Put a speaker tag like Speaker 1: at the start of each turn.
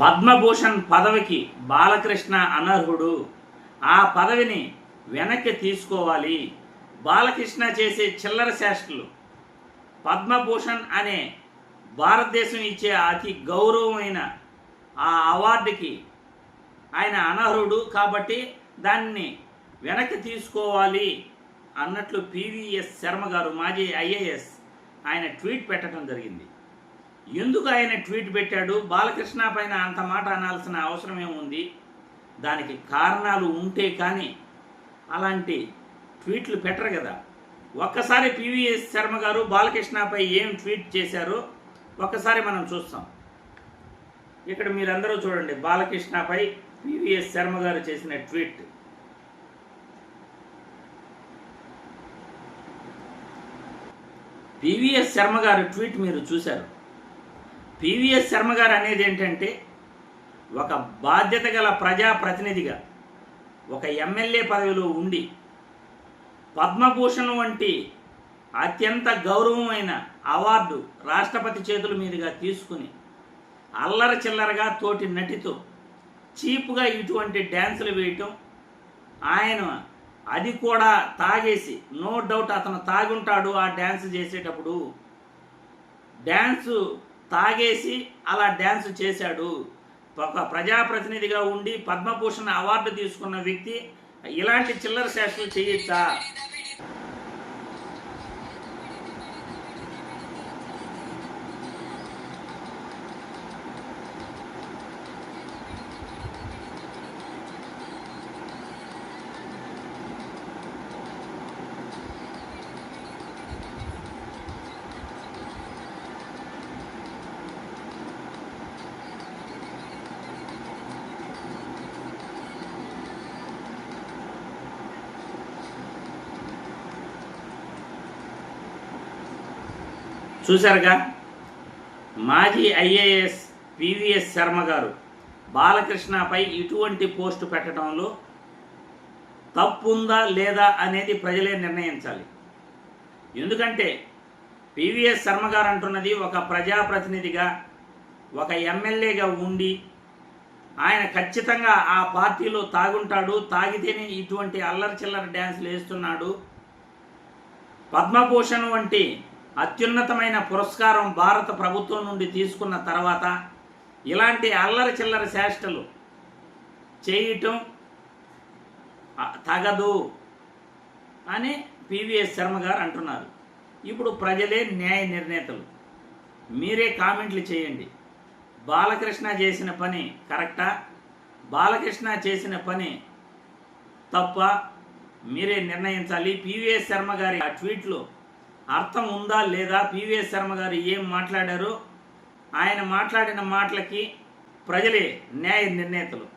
Speaker 1: పద్మభూషణ్ పదవికి బాలకృష్ణ అనర్హుడు. ఆ పదవిని వెనక్కి తీసుకోవాలి. బాలకృష్ణ చేసే చిల్లర శాస్త్రులు పద్మభూషణ్ అనే భారతదేశం ఇచ్చే అతి గౌరవమైన ఆ అవార్డుకి ఆయన అనర్హుడు కాబట్టి దాన్ని వెనక్కి తీసుకోవాలి అన్నట్లు పివిఎస్ శర్మ గారు మాజీ ఐఏఎస్ ఆయన ట్వీట్ పెట్టడం జరిగింది. ఎందుకు ఆయన ట్వీట్ పెట్టాడు? బాలకృష్ణ పైన అంత మాట అనాల్సిన అవసరం ఏముంది? దానికి కారణాలు ఉంటే కానీ అలాంటి ట్వీట్లు పెట్టరు కదా. ఒక్కసారి పివిఎస్ శర్మ గారు బాలకృష్ణపై ఏం ట్వీట్ చేశారో ఒక్కసారి మనం చూస్తాం. ఇక్కడ మీరందరూ చూడండి బాలకృష్ణపై పివిఎస్ శర్మ గారు చేసిన ట్వీట్. పివిఎస్ శర్మ గారు ట్వీట్ మీరు చూశారు. పివిఎస్ శర్మ గారు అనేది ఏంటంటే ఒక బాధ్యత గల ప్రజాప్రతినిధిగా ఒక ఎమ్మెల్యే పదవిలో ఉండి పద్మభూషణ్ వంటి అత్యంత గౌరవమైన అవార్డు రాష్ట్రపతి చేతుల మీదుగా తీసుకుని అల్లర చిల్లరగా తోటి నటితో చీప్గా ఇటువంటి డ్యాన్సులు వేయటం ఆయన అది కూడా తాగేసి నో డౌట్ అతను తాగుంటాడు ఆ డ్యాన్స్ చేసేటప్పుడు డ్యాన్సు తాగేసి అలా డ్యాన్స్ చేశాడు. ఒక ప్రజాప్రతినిధిగా ఉండి పద్మభూషణ్ అవార్డు తీసుకున్న వ్యక్తి ఇలాంటి చిల్లర శాస్త్రాలు చేయొచ్చా? చూశారుగా? మాజీ ఐఏఎస్ పివిఎస్ శర్మ గారు బాలకృష్ణపై ఇటువంటి పోస్టు పెట్టడంలో తప్పుందా లేదా అనేది ప్రజలే నిర్ణయించాలి. ఎందుకంటే పివిఎస్ శర్మ గారు అంటున్నది ఒక ప్రజాప్రతినిధిగా ఒక ఎమ్మెల్యేగా ఉండి ఆయన ఖచ్చితంగా ఆ పార్టీలో తాగుంటాడు తాగితేనే ఇటువంటి అల్లరి చిల్లర డ్యాన్సులు వేస్తున్నాడు. పద్మభూషణ్ వంటి అత్యున్నతమైన పురస్కారం భారత ప్రభుత్వం నుండి తీసుకున్న తర్వాత ఇలాంటి అల్లరి చిల్లర చేష్టలు చేయటం తగదు అని పివిఎస్ శర్మ గారు అంటున్నారు. ఇప్పుడు ప్రజలే న్యాయ నిర్ణేతలు. మీరే కామెంట్లు చేయండి. బాలకృష్ణ చేసిన పని కరెక్టా? బాలకృష్ణ చేసిన పని తప్ప? మీరే నిర్ణయించాలి. పివిఎస్ శర్మ గారి ఆ ట్వీట్లో అర్థం ఉందా లేదా పివిఎస్ శర్మ గారు ఏం మాట్లాడారు? ఆయన మాట్లాడిన మాటలకి ప్రజలే న్యాయ నిర్ణేతలు.